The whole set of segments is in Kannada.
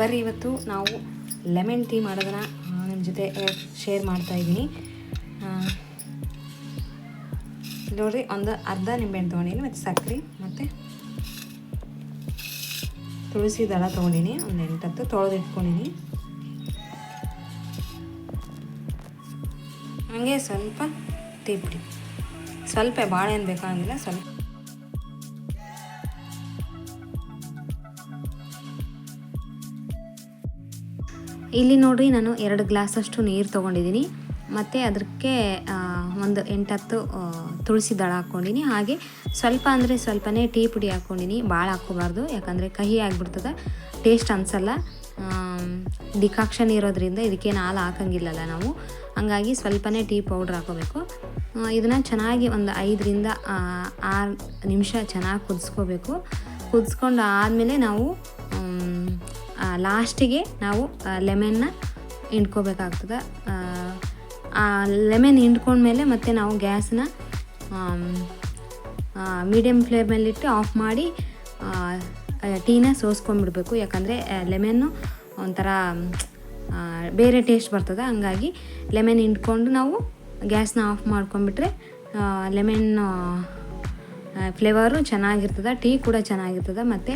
ಬರ್ರಿ, ಇವತ್ತು ನಾವು ಲೆಮನ್ ಟೀ ಮಾಡೋದನ್ನ ನಿಮ್ಮ ಜೊತೆ ಶೇರ್ ಮಾಡ್ತಾ ಇದ್ದೀನಿ. ನೋಡ್ರಿ, ಒಂದು ಅರ್ಧ ನಿಂಬೆಹಣ್ಣು ತೊಗೊಂಡಿನಿ ಮತ್ತು ಸಕ್ಕರೆ ಮತ್ತು ತುಳಸಿ ದಳ ತೊಗೊಂಡಿನಿ ಒಂದು ಎಂಟತ್ತು ತೊಳೆದು ಇಟ್ಕೊಂಡಿನಿ ಹಾಗೆ ಸ್ವಲ್ಪ ಟೀ ಪುಡಿ ಸ್ವಲ್ಪ ಭಾಳ ಏನು ಬೇಕಾಗಿಲ್ಲ, ಸ್ವಲ್ಪ ಇಲ್ಲಿ ನೋಡ್ರಿ ನಾನು ಎರಡು ಗ್ಲಾಸಷ್ಟು ನೀರು ತೊಗೊಂಡಿದ್ದೀನಿ. ಮತ್ತು ಅದಕ್ಕೆ ಒಂದು ಎಂಟತ್ತು ತುಳಸಿ ದಳ ಹಾಕ್ಕೊಂಡಿನಿ. ಹಾಗೆ ಸ್ವಲ್ಪ ಅಂದರೆ ಸ್ವಲ್ಪನೇ ಟೀ ಪುಡಿ ಹಾಕ್ಕೊಂಡಿನಿ. ಭಾಳ ಹಾಕ್ಕೋಬಾರ್ದು, ಯಾಕಂದರೆ ಕಹಿ ಆಗಿಬಿಡ್ತದೆ. ಟೇಸ್ಟ್ ಅನಿಸಲ್ಲ. ಡಿಕಾಕ್ಷನ್ ಇರೋದ್ರಿಂದ ಇದಕ್ಕೇನು ಹಾಲು ಹಾಕಂಗಿಲ್ಲಲ್ಲ ನಾವು. ಹಂಗಾಗಿ ಸ್ವಲ್ಪನೇ ಟೀ ಪೌಡ್ರ್ ಹಾಕೋಬೇಕು ಇದನ್ನು ಚೆನ್ನಾಗಿ ಒಂದು ಐದರಿಂದ ಆರು ನಿಮಿಷ ಚೆನ್ನಾಗಿ ಕುದಿಸ್ಕೋಬೇಕು. ಕುದಿಸ್ಕೊಂಡು ಆದಮೇಲೆ ನಾವು ಲಾಸ್ಟಿಗೆ ನಾವು ಲೆಮನ್ನ ಹಿಂಡ್ಕೋಬೇಕಾಗ್ತದೆ. ಆ ಲೆಮನ್ ಹಿಂಡ್ಕೊಂಡ್ಮೇಲೆ ಮತ್ತೆ ನಾವು ಗ್ಯಾಸನ್ನ ಮೀಡಿಯಮ್ ಫ್ಲೇಮಲ್ಲಿಟ್ಟು ಆಫ್ ಮಾಡಿ ಟೀನ ಸೋಸ್ಕೊಂಡ್ಬಿಡ್ಬೇಕು. ಯಾಕಂದರೆ ಲೆಮನ್ನು ಒಂಥರ ಬೇರೆ ಟೇಸ್ಟ್ ಬರ್ತದೆ. ಹಂಗಾಗಿ ಲೆಮನ್ ಹಿಂಡ್ಕೊಂಡು ನಾವು ಗ್ಯಾಸ್ನ ಆಫ್ ಮಾಡ್ಕೊಂಡ್ಬಿಟ್ರೆ ಲೆಮನ್ ಫ್ಲೇವರು ಚೆನ್ನಾಗಿರ್ತದೆ ಟೀ ಕೂಡ ಚೆನ್ನಾಗಿರ್ತದೆ ಮತ್ತು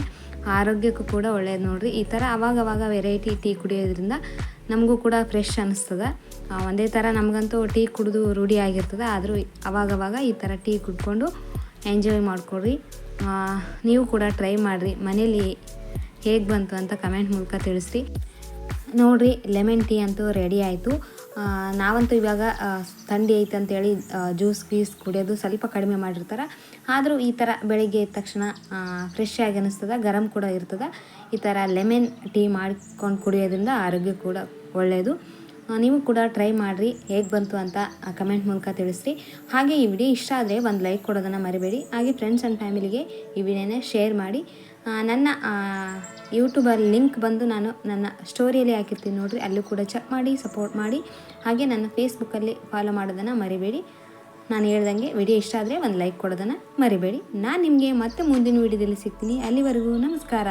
ಆರೋಗ್ಯಕ್ಕೂ ಕೂಡ ಒಳ್ಳೆಯದು ನೋಡಿರಿ. ಈ ಥರ ಅವಾಗ ಅವಾಗ ವೆರೈಟಿ ಟೀ ಕುಡಿಯೋದ್ರಿಂದ ನಮಗೂ ಕೂಡ ಫ್ರೆಶ್ ಅನಿಸ್ತದೆ. ಒಂದೇ ಥರ ನಮಗಂತೂ ಟೀ ಕುಡಿದು ರೂಢಿ ಆಗಿರ್ತದೆ ಆದರೂ ಅವಾಗವಾಗ ಈ ಥರ ಟೀ ಕುಡ್ಕೊಂಡು ಎಂಜಾಯ್ ಮಾಡ್ಕೊಳ್ರಿ. ಆ, ನೀವು ಕೂಡ ಟ್ರೈ ಮಾಡಿರಿ. ಮನೇಲಿ ಹೇಗೆ ಬಂತು ಅಂತ ಕಮೆಂಟ್ ಮೂಲಕ ತಿಳಿಸ್ರಿ. ನೋಡಿರಿ ಲೆಮನ್ ಟೀ ಅಂತೂ ರೆಡಿ ಆಯಿತು. ನಾವಂತೂ ಇವಾಗ ಥಂಡಿ ಐತೆ ಅಂತೇಳಿ ಜ್ಯೂಸ್, ಗೀಸ್ ಕುಡಿಯೋದು ಸ್ವಲ್ಪ ಕಡಿಮೆ ಮಾಡಿರ್ತಾರೆ. ಆದರೂ ಈ ಥರ ಬೆಳಿಗ್ಗೆ ಎದ್ದ ತಕ್ಷಣ ಫ್ರೆಶ್ ಆಗಿ ಅನ್ನಿಸ್ತದೆ ಗರಂ ಕೂಡ ಇರ್ತದೆ. ಈ ಥರ ಲೆಮನ್ ಟೀ ಮಾಡ್ಕೊಂಡು ಕುಡಿಯೋದ್ರಿಂದ ಆರೋಗ್ಯ ಕೂಡ ಒಳ್ಳೆಯದು ನೀವು ಕೂಡ ಟ್ರೈ ಮಾಡಿರಿ, ಹೇಗೆ ಬಂತು ಅಂತ ಕಮೆಂಟ್ ಮೂಲಕ ತಿಳಿಸ್ರಿ. ಹಾಗೆ ಈ ವಿಡಿಯೋ ಇಷ್ಟ ಆದರೆ ಒಂದು ಲೈಕ್ ಕೊಡೋದನ್ನು ಮರಿಬೇಡಿ. ಹಾಗೆ ಫ್ರೆಂಡ್ಸ್ ಆ್ಯಂಡ್ ಫ್ಯಾಮಿಲಿಗೆ ಈ ವಿಡಿಯೋನ ಶೇರ್ ಮಾಡಿ. ನನ್ನ ಯೂಟ್ಯೂಬರ್ ಲಿಂಕ್ ಬಂದು ನಾನು ನನ್ನ ಸ್ಟೋರಿಯಲ್ಲಿ ಹಾಕಿರ್ತೀನಿ ನೋಡಿರಿ. ಅಲ್ಲೂ ಕೂಡ ಚೆಕ್ ಮಾಡಿ ಸಪೋರ್ಟ್ ಮಾಡಿ. ಹಾಗೆ ನನ್ನ ಫೇಸ್ಬುಕ್ಕಲ್ಲಿ ಫಾಲೋ ಮಾಡೋದನ್ನು ಮರಿಬೇಡಿ. ನಾನು ಹೇಳ್ದಂಗೆ ವಿಡಿಯೋ ಇಷ್ಟ ಆದರೆ ಒಂದು ಲೈಕ್ ಕೊಡೋದನ್ನು ಮರಿಬೇಡಿ. ನಾನು ನಿಮಗೆ ಮತ್ತೆ ಮುಂದಿನ ವಿಡಿಯೋದಲ್ಲಿ ಸಿಗ್ತೀನಿ. ಅಲ್ಲಿವರೆಗೂ ನಮಸ್ಕಾರ.